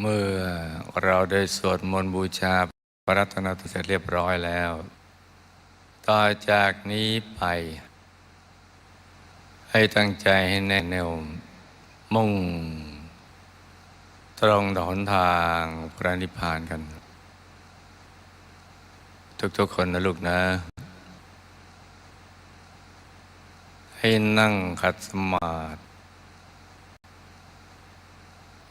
เมื่อเราได้สวดมนต์บูชาพระรัตนตรัยเสร็จเรียบร้อยแล้ว ต่อจากนี้ไป ให้ตั้งใจให้แน่แน่วมุ่ง ตรงต่อหนทางพระนิพพานกัน ทุกๆคนนะลูกนะ ให้นั่งขัดสมาธิ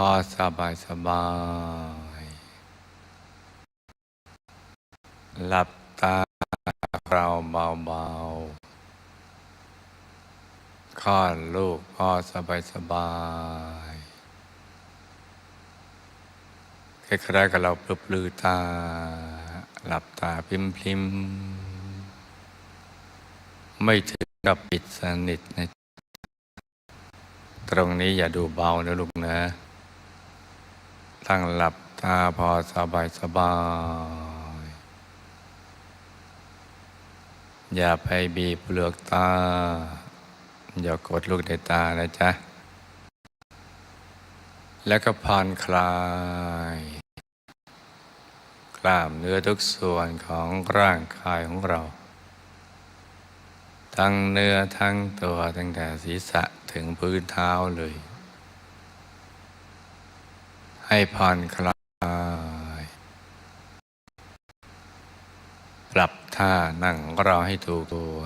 พอสบายสบาย หลับตาเราเบาๆคลอดลูกพอสบายสบายคล้ายๆกับเราปลือตา หลับตาพิมพิมไม่ถึงกับปิดสนิทนะ ตรงนี้อย่าดูเบานะลูกนะ ตั้งหลับตาพอสบายสบาย อย่าไปบีบเปลือกตา อย่ากดลูกในตานะจ๊ะ แล้วก็ผ่อนคลาย กล้ามเนื้อทุกส่วนของร่างกายของเรา ทั้งเนื้อทั้งตัวตั้งแต่ศีรษะถึงพื้นเท้าเลย ให้ผ่อนคลาย ปรับท่านั่งของเราให้ถูกตัว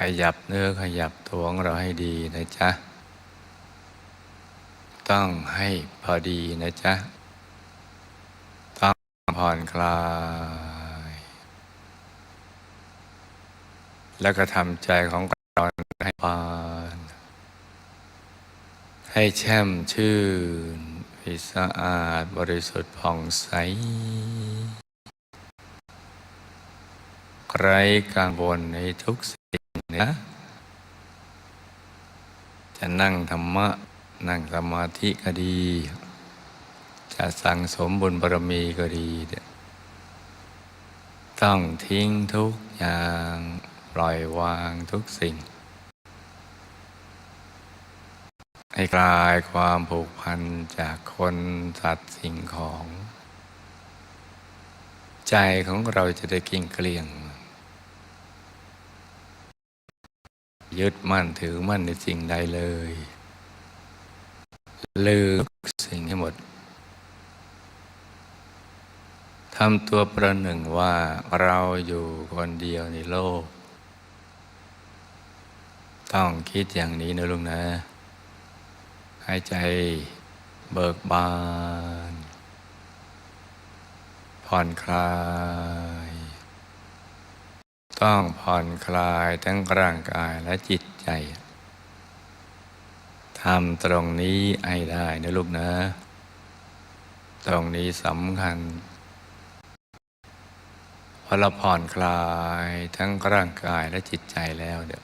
ขยับเนื้อขยับตัวของเราให้ดีนะจ๊ะ ต้องให้พอดีนะจ๊ะ ต้องผ่อนคลาย แล้วก็ทำใจของเราให้บาน ให้แช่มชื่นให้สะอาดบริสุทธิ์ผ่องใส ไร้กังวลในทุกสิ่งนะจะนั่งธรรมะ นั่งสมาธิก็ดี จะสั่งสมบุญบารมีก็ดีเนี่ยต้องทิ้งทุกอย่าง ปล่อยวางทุกสิ่ง ให้คลายความผูกพันจากคนสัตว์สิ่งของ ใจของเราจะได้กิ่งเกลี้ยง ยึดมั่นถือมั่นในสิ่งใดเลย ลืมทุกสิ่งให้หมดทำตัวประหนึ่งว่าเราอยู่คนเดียวในโลก ต้องคิดอย่างนี้นะลุงนะ หายใจเบิกบาน ผ่อนคลาย ต้องผ่อนคลายทั้งร่างกายและจิตใจทำตรงนี้ให้ได้นะลูกนะ ตรงนี้สำคัญพอเราผ่อนคลายทั้งร่างกายและจิตใจแล้วเดี๋ยว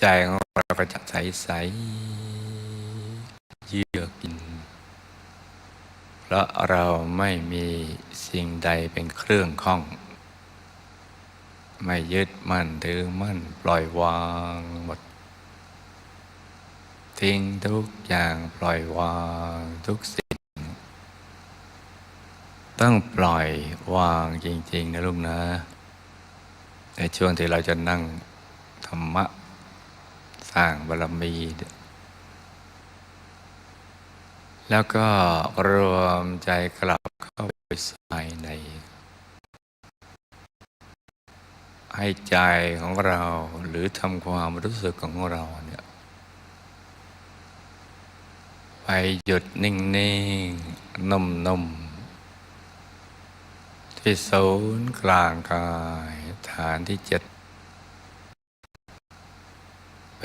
ใจของเราก็จะใสใสๆเยือกกินเพราะเราไม่มีสิ่งใดเป็นเครื่องข้อง ไม่ยึดมั่นถือมั่นปล่อยวางหมด ทิ้งทุกอย่างปล่อยวางทุกสิ่ง ต้องปล่อยวางจริง ๆ นะลูกนะ ในช่วงที่เราจะนั่งธรรมะ สร้างบารมี แล้วก็รวมใจกลับเข้าไปภายใน ให้ใจของเราหรือทำความรู้สึกของเราเนี่ยไปหยุดนิ่งๆ นุ่มๆ ที่ศูนย์กลางกาย ฐานที่เจ็ด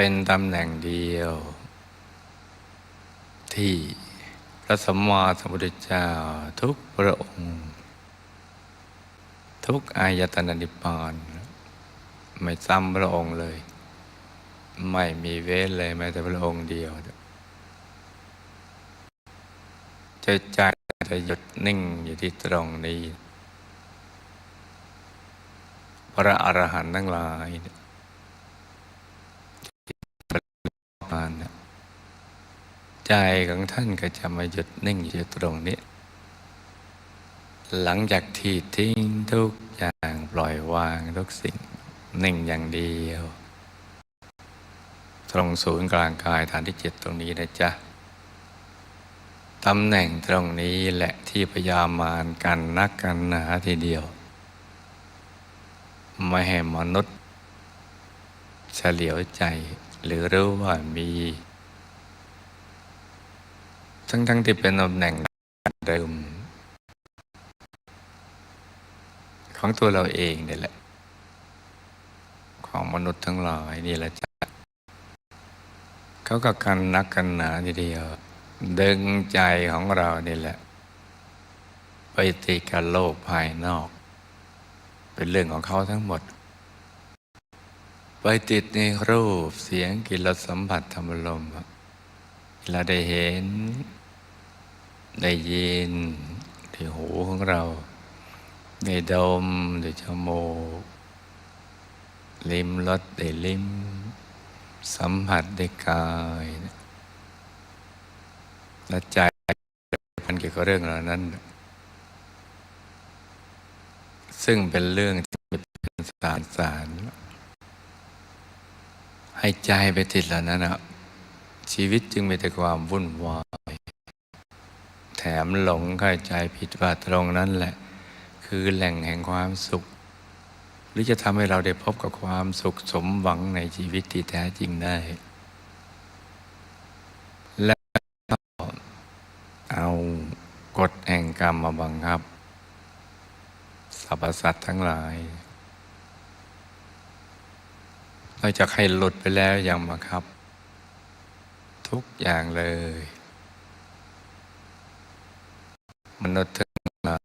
เป็นตำแหน่งเดียว ที่พระสัมมาสัมพุทธเจ้าทุกพระองค์ ทุกอายตนะนิพพานไม่ซ้ำพระองค์เลย ไม่มีเว้นเลยแม้แต่พระองค์เดียวจะใจจะหยุดนิ่งอยู่ที่ตรงนี้ พระอรหันต์ทั้งหลายเนี่ยที่ประมาณเนี่ย ใจของท่านก็จะมาหยุดนิ่งอยู่ตรงนี้ หลังจากที่ทิ้งทุกอย่างปล่อยวางทุกสิ่งนิ่งอย่างเดียว ตรงศูนย์กลางกายฐานที่เจ็ดตรงนี้นะจ๊ะตำแหน่งตรงนี้แหละที่พยายามมารกันนักกันหนาทีเดียว ไม่ให้มนุษย์ เฉลียวใจหรือรู้ว่ามี ทั้งๆทที่เป็นตำแหน่งเดิม ของตัวเราเองนี่แหละ ของมนุษย์ทั้งหลายนี่แหละจ้ะเขาก็กันนักกันหนาทีเดียว ดึงใจของเรานี่แหละ ไปติดกับโลกภายนอก เป็นเรื่องของเขาทั้งหมด ไปติดในรูปเสียงกลิ่นรสสัมผัสธรรมลมเราได้เห็น ได้ยินที่หูของเรา ได้ดมได้จมูกลิ้มรสได้ลิ้ม สัมผัสได้กายและใจพันเกี่ยวกับเรื่องเหล่านั้น ซึ่งเป็นเรื่องที่เป็นสารสาร ให้ใจไปติดเหล่านั้นนะชีวิตจึงมีแต่ความวุ่นวาย แถมหลงเข้าใจผิดว่าตรงนั้นแหละ คือแหล่งแห่งความสุข หรือจะทำให้เราได้พบกับความสุขสมหวังในชีวิตที่แท้จริงได้ และเอากฎแห่งกรรมมาบังคับสรรพสัตว์ทั้งหลายนอกจากให้หลุดไปแล้วยังบังคับ ทุกอย่างเลย มนุษย์ทั้งหลา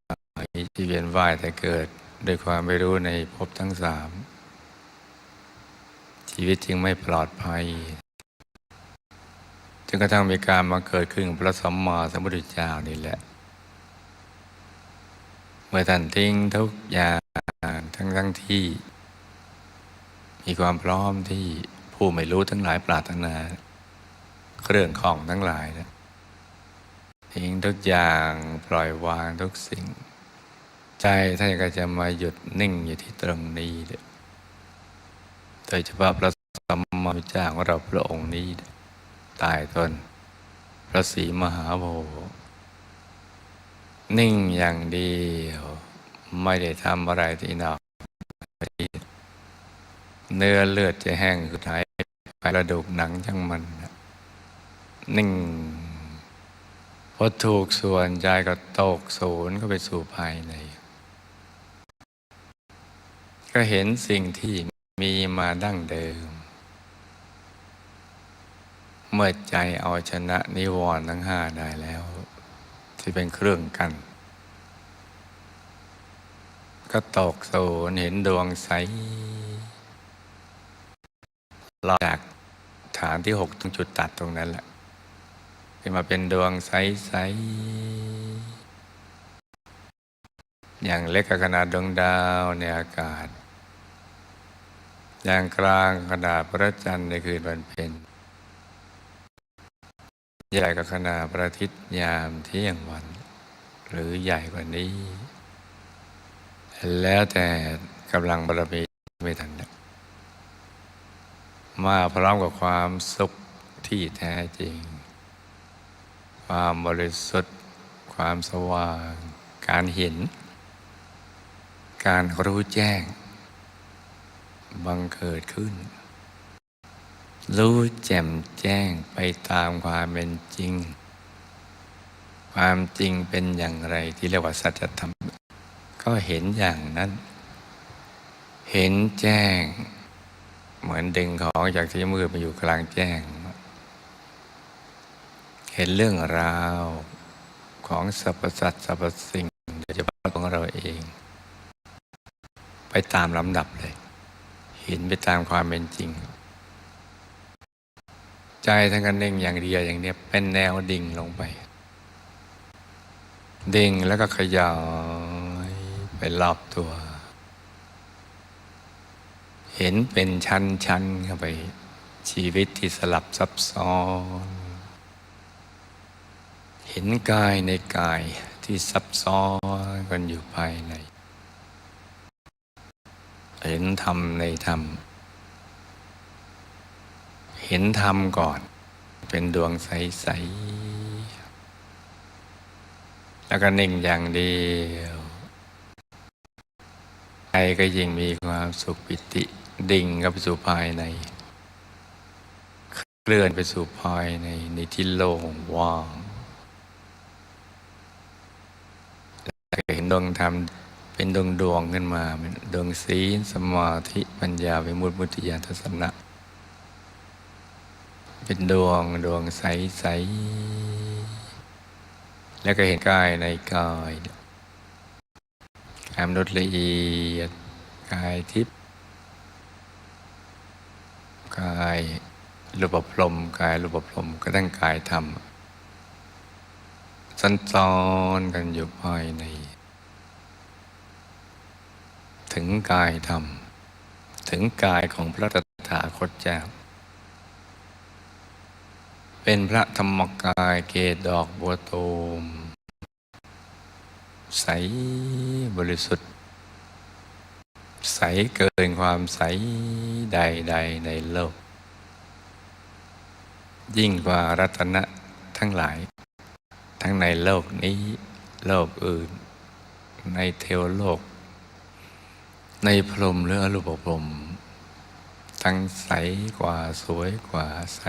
ยที่เวียนว่ายแต่เกิดด้วยความไม่รู้ในภพทั้งสาม ชีวิตจึงไม่ปลอดภัยจนกระทั่งมีการมาเกิดขึ้นพระสัมมาสัมพุทธเจ้านี่แหละ เมื่อท่านทิ้งทุกอย่างทั้งทั้งที่ มีความพร้อมที่ผู้ไม่รู้ทั้งหลายปรารถนา เครื่องของทั้งหลายนะ ทิ้งทุกอย่างปล่อยวางทุกสิ่ง ใจท่านก็จะมาหยุดนิ่งอยู่ที่ตรงนี้โดยเฉพาะพระสัมมาสัมพุทธเจ้าของเราพระองค์นี้ตายตนพระศรีมหาโพธิ์นิ่งอย่างเดียวไม่ได้ทำอะไรที่หนักเนื้อเลือดจะแห้งสุดท้ายไปกระดูกหนังจังมัน นิ่ง พอถูกส่วนใจก็ตกศูนย์ก็ไปสู่ภายใน ก็เห็นสิ่งที่มีมาดั้งเดิม เมื่อใจเอาชนะนิวรณ์ทั้งห้าได้แล้ว ที่เป็นเครื่องกัน ก็ตกศูนย์เห็นดวงใสลอจากฐานที่หกตรงจุดตัดตรงนั้นแหละ ขึ้นมาเป็นดวงใส ๆ อย่างเล็กขนาดดวงดาวในอากาศ อย่างกลางขนาดพระจันทร์ในคืนวันเพ็ญใหญ่กับขนาดพระอาทิตย์ยามเที่ยงวัน หรือใหญ่กว่านี้ แล้วแต่กำลังบารมีไม่ทันนะมาพร้อมกับความสุขที่แท้จริง ความบริสุทธิ์ ความสว่าง การเห็น การรู้แจ้ง บังเกิดขึ้น รู้แจ่มแจ้งไปตามความเป็นจริง ความจริงเป็นอย่างไรที่เรียกว่าสัจธรรม ก็เห็นอย่างนั้น เห็นแจ้ง เหมือนดึงของจากที่มืดมาอยู่กลางแจ้ง เห็นเรื่องราวของสรรพสัตว์สรรพสิ่งโดยเฉพาะของเราเอง ไปตามลำดับเลย เห็นไปตามความเป็นจริง ใจทั้งกันเน่งอย่างเดียวอย่างเนี้ยเป็นแนวดิ่งลงไป ดิ่งแล้วก็ขยายไปรอบตัว เห็นเป็นชั้นๆเข้าไปชีวิตที่สลับซับซ้อน เห็นกายในกายที่ซับซ้อนกันอยู่ภายใน เห็นธรรมในธรรม เห็นธรรมก่อน เป็นดวงใส ๆ แล้วก็นิ่งอย่างเดียวใจก็ยิ่งมีความสุขปิติดิ่งเข้าไปสู่ภายใน เคลื่อนไปสู่ภายในในที่โล่งว่างแล้วก็เห็น ดวงธรรม เป็นดวงดวงขึ้นมาเป็นดวงศีลสมาธิปัญญาวิมุตติมุติญาทัศนะ เป็นดวงดวงใสๆแล้วก็เห็นกายในกายกายมนุษย์ละเอียดกายทิพย์กายรูปพรมกายรูปพรมก็ตั้งกายธรรมสันซ้อนกันอยู่ภายใน ถึงกายธรรม ถึงกายของพระตถาคตเจ้า เป็นพระธรรมกายเกศดอกบัวตูม ใสบริสุทธิ์ ใสเกินความใสใด ๆ ในโลก ยิ่งกว่ารัตนะทั้งหลาย ทั้งในโลกนี้โลกอื่น ในเทวโลก ในพรมหรืออรูปพรมทั้งใสกว่าสวยกว่าใส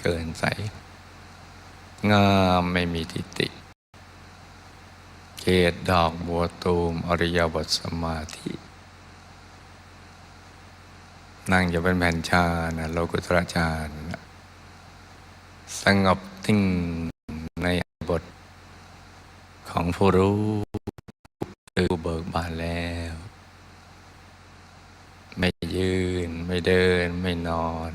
เกินใส งามไม่มีทิฏฐิเกตดอกบัวตูมอริยบทสมาธิ นั่งอยู่เป็นแผ่นชานะโลกุตระชานะสงบทิ้งในบทของผู้รู้คือเบิกบานแล้ว ไม่ยืนไม่ เดินไม่นอน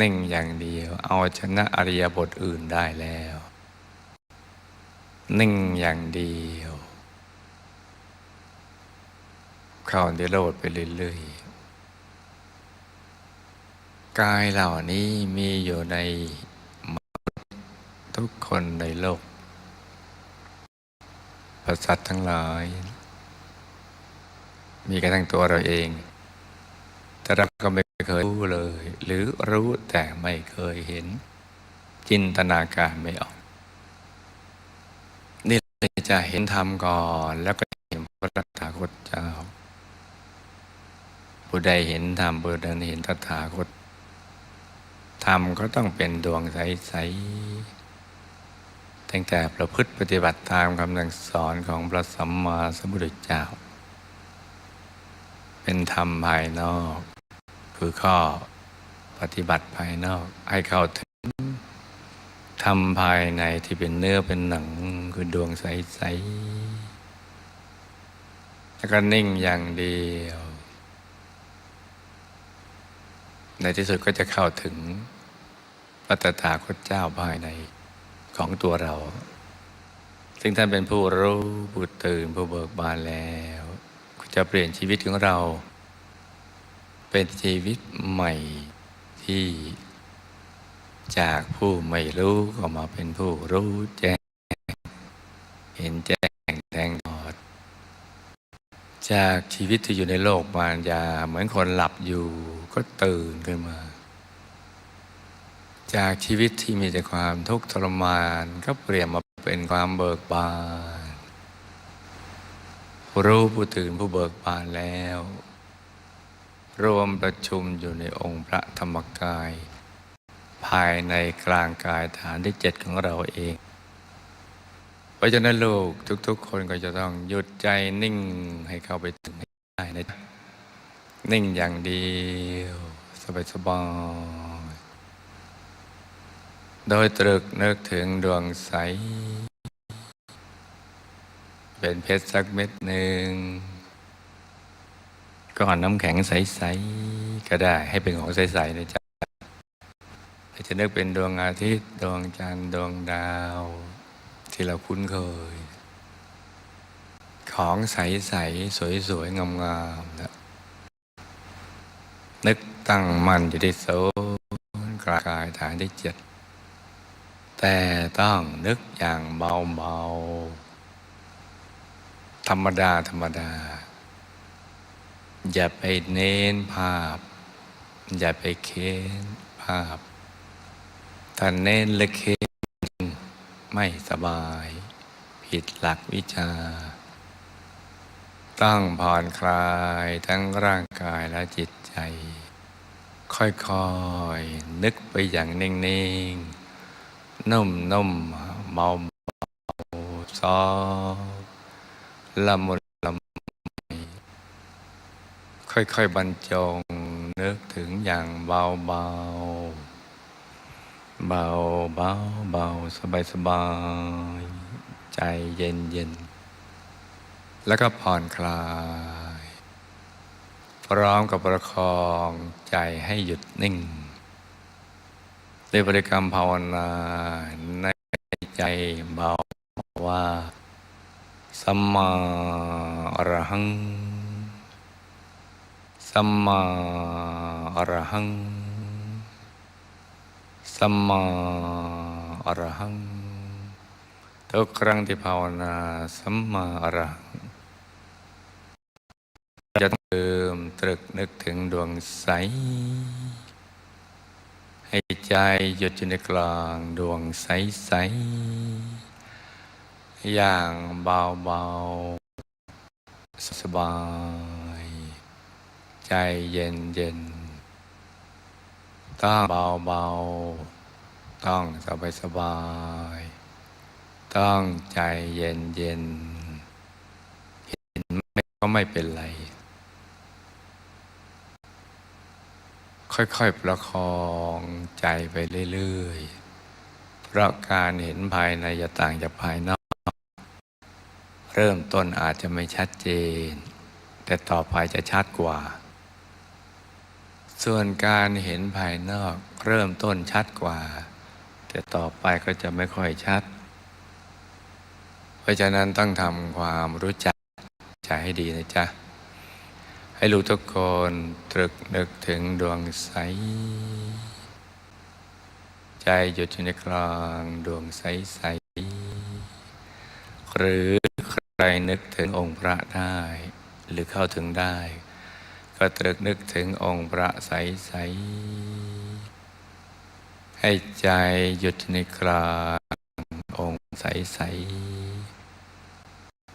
นิ่งอย่างเดียว เอาชนะอริยบทอื่นได้แล้ว นิ่งอย่างเดียว เข้าเดโรดไปเรื่อยๆกายเหล่านี้มีอยู่ในมทุกคนในโลกประสัตทั้งหลาย มีกระทั่งตัวเราเอง แต่เราก็ไม่เคยรู้เลย หรือรู้แต่ไม่เคยเห็น จินตนาการไม่ออก นี่จะเห็นธรรมก่อน แล้วก็เห็นพระตถาคตเจ้าผู้ใดเห็นธรรมผู้ใดเห็นตถาคตธรรมก็ต้องเป็นดวงใสๆตั้งแต่ประพฤติปฏิบัติตามคำสั่งสอนของพระสัมมาสัมพุทธเจ้า เป็นธรรมภายนอก คือข้อปฏิบัติภายนอกให้เข้าถึงธรรมภายในที่เป็นเนื้อเป็นหนังคือดวงใสๆแล้วก็นิ่งอย่างเดียว ในที่สุดก็จะเข้าถึงพระตถาคตเจ้าภายในของตัวเรา ซึ่งท่านเป็นผู้รู้ผู้ตื่นผู้เบิกบานแล้ว จะเปลี่ยนชีวิตของเรา เป็นชีวิตใหม่ที่จากผู้ไม่รู้ก็มาเป็นผู้รู้แจ้ง เห็นแจ้งแทงตอด จากชีวิตที่อยู่ในโลกมารยาเหมือนคนหลับอยู่ก็ตื่นขึ้นมา จากชีวิตที่มีแต่ความทุกข์ทรมานก็เปลี่ยนมาเป็นความเบิกบานผู้รู้ผู้ตื่นผู้เบิกบานแล้ว รวมประชุมอยู่ในองค์พระธรรมกาย ภายในกลางกายฐานที่เจ็ดของเราเอง เพราะฉะนั้นลูกทุกๆ คนก็จะต้องหยุดใจนิ่งให้เข้าไปถึงได้นะนิ่งอย่างเดียวสบายสบายโดยตรึกนึกถึงดวงใส เป็นเพชรสักเม็ดหนึ่ง ก้อนน้ำแข็งใส ๆ ก็ได้ให้เป็นของใส ๆ นะจ๊ะอาจะนึกเป็นดวงอาทิตย์ ดวงจันทร์ดวงดาว ที่เราคุ้นเคย ของใส ๆ สวย ๆ งามๆนะนึกตั้งมั่นอยู่ที่โซนกลางกายฐานที่เจ็ดแต่ต้องนึกอย่างเบา ๆ ธรรมดา ธรรมดา อย่าไปเน้นภาพ อย่าไปเค้นภาพ ถ้าเน้นและเค้นไม่สบาย ผิดหลักวิชาต้องผ่อนคลายทั้งร่างกายและจิตใจ ค่อยๆ นึกไปอย่างนิ่ง ๆ นุ่มๆเบาๆซอละมุนละไม ค่อยๆบรรจงนึกถึงอย่างเบาๆเบาเบาเบาสบายสบายใจเย็นเย็นแล้วก็ผ่อนคลาย พร้อมกับประคองใจให้หยุดนิ่งด้วยบริกรรมภาวนาในใจเบาว่าสัมมาอรหัง สัมมาอรหัง สัมมาอรหัง ทุกครั้งที่ภาวนาสัมมาอรหัง จะเติมตรึกนึกถึงดวงใส ให้ใจหยุดอยู่ในกลางดวงใสใส อย่างเบาเบาสบาย ใจเย็นเย็นต้องเบาเบาต้องสบายสบาย ต้องใจเย็นเย็นเห็นไหมก็ไม่เป็นไร ค่อยๆประคองใจไปเรื่อยๆ เพราะการเห็นภายในจะต่างจากภายนอก เริ่มต้นอาจจะไม่ชัดเจน แต่ต่อไปจะชัดกว่า ส่วนการเห็นภายนอกเริ่มต้นชัดกว่า แต่ต่อไปก็จะไม่ค่อยชัด เพราะฉะนั้นต้องทำความรู้จักใจให้ดีนะจ๊ะ ให้รู้ทุกคนตรึกนึกถึงดวงใส ใจหยุดอยู่ในกลางดวงใสใสหรือใครนึกถึงองค์พระได้ หรือเข้าถึงได้ ก็ตรึกนึกถึงองค์พระใสใสๆให้ใจหยุดในกลางองค์ใสใสๆ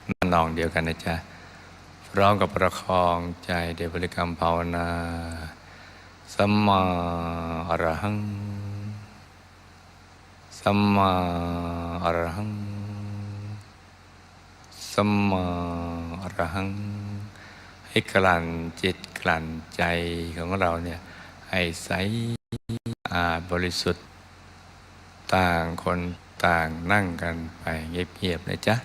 นนองเดียวกันนะจ๊ะพร้อมกับประคองใจเดยวบริกรรมภาวนาสัมมาอรหังสัมมาอรหังสัมมาอรหัง ให้กลั่นจิตกลั่นใจของเราเนี่ยให้ใสอาดบริสุทธิ์ ต่างคนต่างนั่งกันไปเงียบๆนะจ๊ะ